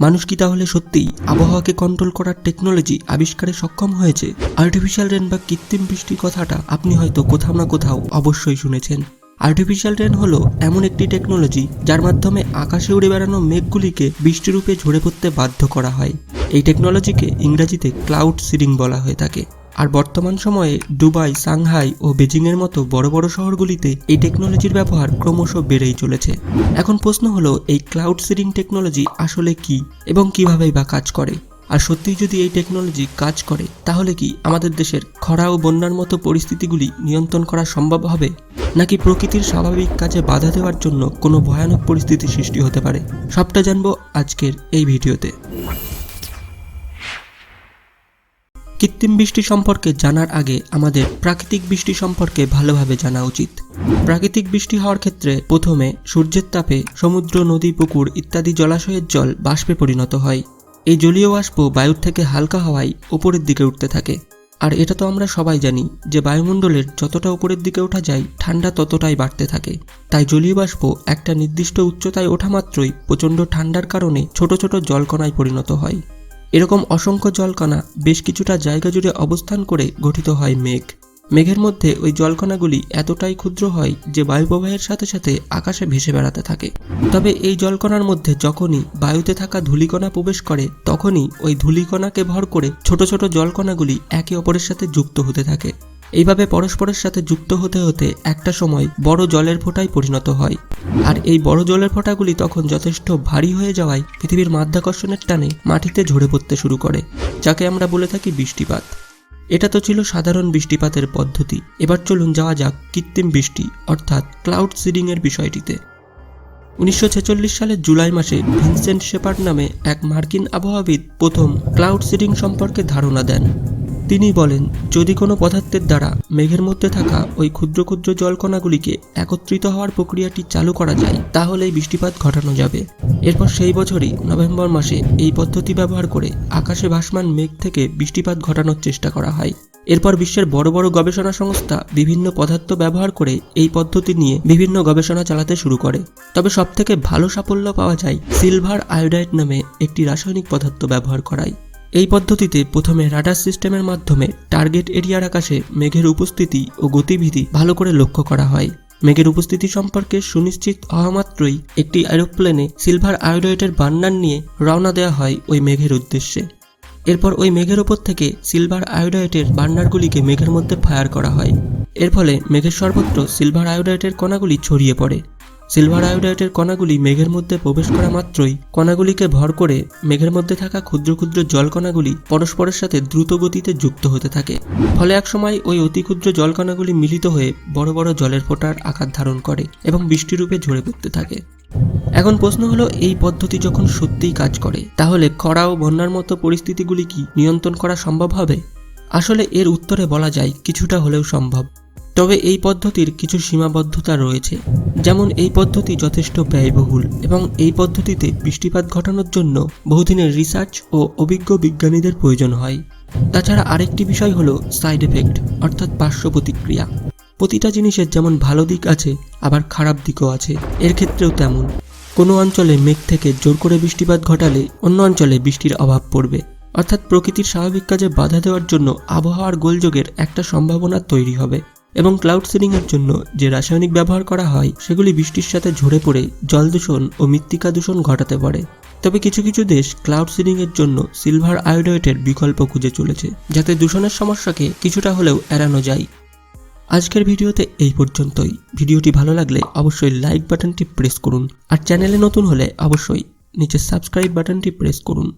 মানুষ কি তাহলে সত্যিই আবহাওয়াকে কন্ট্রোল করার টেকনোলজি আবিষ্কারে সক্ষম হয়েছে? আর্টিফিশিয়াল রেন বা কৃত্রিম বৃষ্টির কথাটা আপনি হয়তো কোথাও না কোথাও অবশ্যই শুনেছেন। আর্টিফিশিয়াল রেন হলো এমন একটি টেকনোলজি যার মাধ্যমে আকাশে উড়ে বেড়ানো মেঘগুলিকে বৃষ্টিরূপে ঝরে পড়তে বাধ্য করা হয়। এই টেকনোলজিকে ইংরাজিতে ক্লাউড সিডিং বলা হয়ে থাকে। আর বর্তমান সময়ে দুবাই, সাংহাই ও বেজিংয়ের মতো বড় বড় শহরগুলিতে এই টেকনোলজির ব্যবহার ক্রমশ বেড়েই চলেছে। এখন প্রশ্ন হলো, এই ক্লাউড সিডিং টেকনোলজি আসলে কি এবং কিভাবেই বা কাজ করে? আর সত্যিই যদি এই টেকনোলজি কাজ করে, তাহলে কি আমাদের দেশের খরা ও বন্যার মতো পরিস্থিতিগুলি নিয়ন্ত্রণ করা সম্ভব হবে? নাকি প্রকৃতির স্বাভাবিক কাজে বাধা দেওয়ার জন্য কোনো ভয়ানক পরিস্থিতি সৃষ্টি হতে পারে? সবটা জানব আজকের এই ভিডিওতে। কৃত্রিম বৃষ্টি সম্পর্কে জানার আগে আমাদের প্রাকৃতিক বৃষ্টি সম্পর্কে ভালোভাবে জানা উচিত। প্রাকৃতিক বৃষ্টি হওয়ার ক্ষেত্রে প্রথমে সূর্যের তাপে সমুদ্র, নদী, পুকুর ইত্যাদি জলাশয়ের জল বাষ্পে পরিণত হয়। এই জলীয় বাষ্প বায়ুর থেকে হালকা হওয়ায় উপরের দিকে উঠতে থাকে। আর এটা তো আমরা সবাই জানি যে বায়ুমণ্ডলের যতটা উপরের দিকে ওঠা যায়, ঠান্ডা ততটাই বাড়তে থাকে। তাই জলীয় বাষ্প একটা নির্দিষ্ট উচ্চতায় ওঠা মাত্রই প্রচণ্ড ঠান্ডার কারণে ছোট ছোট জলকণায় পরিণত হয়। এরকম অসংখ্য জলকণা বেশ কিছুটা জায়গা জুড়ে অবস্থান করে গঠিত হয় মেঘ। মেঘের মধ্যে ওই জলকণাগুলি এতটাই ক্ষুদ্র হয় যে বায়ুপ্রবাহের সাথে সাথে আকাশে ভেসে বেড়াতে থাকে। তবে এই জলকণার মধ্যে যখনই বায়ুতে থাকা ধূলিকণা প্রবেশ করে, তখনই ওই ধূলিকণাকে ভর করে ছোট ছোট জলকণাগুলি একে অপরের সাথে যুক্ত হতে থাকে। এইভাবে পরস্পরের সাথে যুক্ত হতে হতে একটা সময় বড় জলের ফোঁটায় পরিণত হয়। আর এই বড় জলের ফোঁটাগুলি তখন যথেষ্ট ভারী হয়ে যাওয়ায় পৃথিবীর মাধ্যাকর্ষণের টানে মাটিতে ঝরে পড়তে শুরু করে, যাকে আমরা বলে থাকি বৃষ্টিপাত। এটা তো ছিল সাধারণ বৃষ্টিপাতের পদ্ধতি। এবার চলুন যাওয়া যাক কৃত্রিম বৃষ্টি, অর্থাৎ ক্লাউড সিডিং এর বিষয়টিতে। উনিশশো ছেচল্লিশ সালের জুলাই মাসে ভিনসেন্ট শেপার্ড নামে এক মার্কিন আবহাওয়াবিদ প্রথম ক্লাউড সিডিং সম্পর্কে ধারণা দেন। তিনি বলেন, যদি কোনো পদার্থের দ্বারা মেঘের মধ্যে থাকা ওই ক্ষুদ্র ক্ষুদ্র জলকণাগুলিকে একত্রিত হওয়ার প্রক্রিয়াটি চালু করা যায়, তাহলেই বৃষ্টিপাত ঘটানো যাবে। এরপর সেই বছরই নভেম্বর মাসে এই পদ্ধতি ব্যবহার করে আকাশে ভাসমান মেঘ থেকে বৃষ্টিপাত ঘটানোর চেষ্টা করা হয়। এরপর বিশ্বের বড় বড় গবেষণা সংস্থা বিভিন্ন পদার্থ ব্যবহার করে এই পদ্ধতি নিয়ে বিভিন্ন গবেষণা চালাতে শুরু করে। তবে সবথেকে ভালো সাফল্য পাওয়া যায় সিলভার আয়োডাইড নামে একটি রাসায়নিক পদার্থ ব্যবহার করায়। এই পদ্ধতিতে প্রথমে রাডার সিস্টেমের মাধ্যমে টার্গেট এরিয়ার আকাশে মেঘের উপস্থিতি ও গতিবিধি ভালো করে লক্ষ্য করা হয়। মেঘের উপস্থিতি সম্পর্কে সুনিশ্চিত হওয়া মাত্রই একটি এরোপ্লেনে সিলভার আয়োডয়েটের বান্নার নিয়ে রওনা দেওয়া হয় ওই মেঘের উদ্দেশ্যে। এরপর ওই মেঘের ওপর থেকে সিলভার আয়োডাইটের বার্নারগুলিকে মেঘের মধ্যে ফায়ার করা হয়। এর ফলে মেঘের সর্বত্র সিলভার আয়োডাইটের কণাগুলি ছড়িয়ে পড়ে। সিলভার আয়োডাইটের কণাগুলি মেঘের মধ্যে প্রবেশ করা মাত্রই কণাগুলিকে ভর করে মেঘের মধ্যে থাকা ক্ষুদ্র ক্ষুদ্র জলকণাগুলি পরস্পরের সাথে দ্রুত গতিতে যুক্ত হতে থাকে। ফলে একসময় ওই অতি ক্ষুদ্র জলকণাগুলি মিলিত হয়ে বড় বড় জলের ফোঁটার আকার ধারণ করে এবং বৃষ্টিরূপে ঝরে পড়তে থাকে। এখন প্রশ্ন হলো, এই পদ্ধতি যখন সত্যিই কাজ করে, তাহলে খরা ও বন্যার মতো পরিস্থিতিগুলি কি নিয়ন্ত্রণ করা সম্ভব হবে? আসলে এর উত্তরে বলা যায়, কিছুটা হলেও সম্ভব। তবে এই পদ্ধতির কিছু সীমাবদ্ধতা রয়েছে। যেমন এই পদ্ধতি যথেষ্ট ব্যয়বহুল এবং এই পদ্ধতিতে বৃষ্টিপাত ঘটানোর জন্য বহুদিনের রিসার্চ ও অভিজ্ঞ বিজ্ঞানীদের প্রয়োজন হয়। তাছাড়া আরেকটি বিষয় হলো সাইড এফেক্ট অর্থাৎ পার্শ্ব প্রতিক্রিয়া। প্রতিটা জিনিসের যেমন ভালো দিক আছে, আবার খারাপ দিকও আছে। এর ক্ষেত্রেও তেমন। কোনো অঞ্চলে মেঘ থেকে জোর করে বৃষ্টিপাত ঘটালে অন্য অঞ্চলে বৃষ্টির অভাব পড়বে। অর্থাৎ প্রকৃতির স্বাভাবিক কাজে বাধা দেওয়ার জন্য আবহাওয়ার গোলযোগের একটা সম্ভাবনা তৈরি হবে। এবং ক্লাউড সিডিংয়ের জন্য যে রাসায়নিক ব্যবহার করা হয়, সেগুলি বৃষ্টির সাথে ঝরে পড়ে জল দূষণ ও মৃত্তিকা দূষণ ঘটাতে পারে। তবে কিছু কিছু দেশ ক্লাউড সিডিংয়ের জন্য সিলভার আয়োডাইটের বিকল্প খুঁজে চলেছে, যাতে দূষণের সমস্যাকে কিছুটা হলেও এড়ানো যায়। আজকের ভিডিওতে এই পর্যন্তই। ভিডিওটি ভালো লাগলে অবশ্যই লাইক বাটনটি প্রেস করুন, আর চ্যানেলে নতুন হলে অবশ্যই নিচে সাবস্ক্রাইব বাটনটি প্রেস করুন।